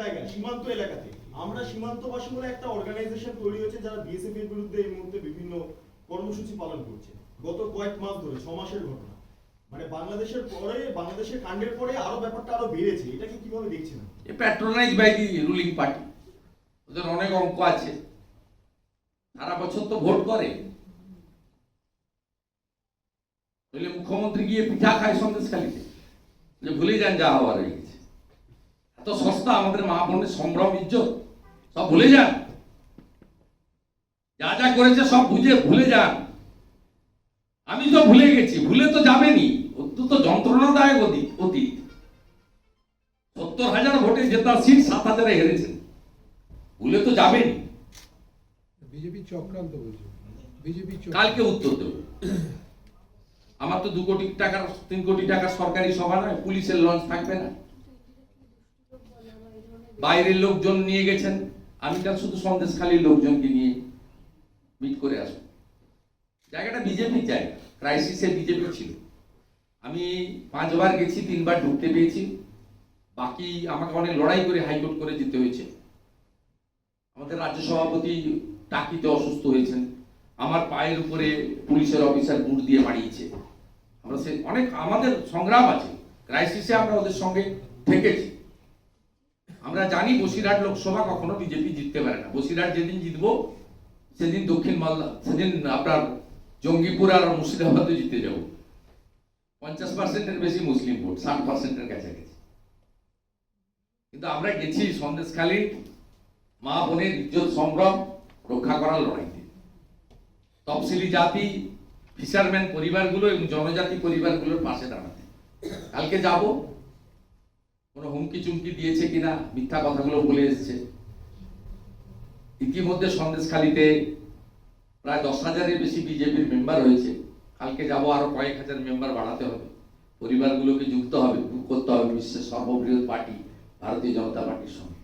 জায়গায় সীমান্ত এলাকাতে। আমরা সীমান্তবাসী বলে একটা অর্গানাইজেশন তৈরি হয়েছে যারা বিএসএফ এর বিরুদ্ধে এই মুহূর্তে বিভিন্ন কর্মসূচি পালন করছে। গত কয়েক মাস ধরে, ছ মাসের ঘটনা। মানে বাংলাদেশের পরে, বাংলাদেশের কাণ্ডের পরে আরও ব্যাপারটা আরও বেড়েছে। এটাকে কীভাবে দেখছেন a patronise by the ruling party ওদের অনেক অঙ্ক আছে। সারা বছর তো ভোট করে। মুখ্যমন্ত্রী গিয়ে পিঠা খায় সন্দেশখালিতে। যে ভুলে যান যা হওয়ার। এত সস্তা আমাদের মা বোনের সম্ভ্রম ইজ্জত সব ভুলে যান। যা যা করেছে সব বুঝে ভুলে যান। আমি তো ভুলে গেছি ভুলে তো যাবেনি। অত্যন্ত যন্ত্রণাদায়ক অতীত অতীত। সত্তর হাজার ভোটে জেতা সিট সাত হাজারে হেরেছেন ভুলে তো যাবেনি। বিজেপি চক্রান্ত বলছে। বিজেপি কালকে উত্তর দেব। আমার তো দু কোটি টাকার তিন কোটি টাকার সরকারি সভা নয় পুলিশের লঞ্চ থাকবে না। বাইরের লোকজন নিয়ে গেছেন। আমি কাল শুধু সন্দেশখালীর লোকজনকে নিয়ে মিট করে আসব। জায়গাটা বিজেপির জায়গা ক্রাইসিসে বিজেপি ছিল। আমি পাঁচবার গেছি, তিনবার ঢুকতে পেয়েছি। বাকি আমাকে অনেক লড়াই করে হাইকোর্ট করে যেতে হয়েছে। আমাদের রাজ্য সভাপতি টাকিতে অসুস্থ হয়েছেন। আমার পায়ের উপরে পুলিশের অফিসার বুট দিয়ে মারিয়েছে। আমরা সে অনেক আমাদের সংগ্রাম আছে। ক্রাইসিসে আমরা ওদের সঙ্গে থেকেছি। আমরা জানি বসিরহাট লোকসভা কখনো বিজেপি জিততে পারে না। বসিরহাট যেদিন জিতবো, সেদিন দক্ষিণ মালদা, সেদিন আপনার জঙ্গিপুর আর মুর্শিদাবাদও জিতে যাব। পঞ্চাশ পার্সেন্টের বেশি মুসলিম ভোট, ষাট পার্সেন্টের কাছাকাছি। কিন্তু আমরা গেছি সন্দেশখালী, মা বোনের ইজ্জত সম্ভ্রম, রক্ষা করার লড়াইতে। তফসিলি জাতি ফিশারম্যান পরিবারগুলো এবং জনজাতি পরিবারগুলোর পাশে দাঁড়াতে। কালকে যাব কোনো হুমকি চুমকি দিয়েছে কিনা মিথ্যা কথাগুলো বলে এসছে। ইতিমধ্যে সন্দেশখালিতে প্রায় দশ হাজারের বেশি বিজেপির মেম্বার হয়েছে কালকে যাব আরও কয়েক হাজার মেম্বার বাড়াতে হবে। পরিবারগুলোকে যুক্ত হবে করতে হবে বিশ্বের সর্ববৃহৎ পার্টি ভারতীয় জনতা পার্টির সঙ্গে।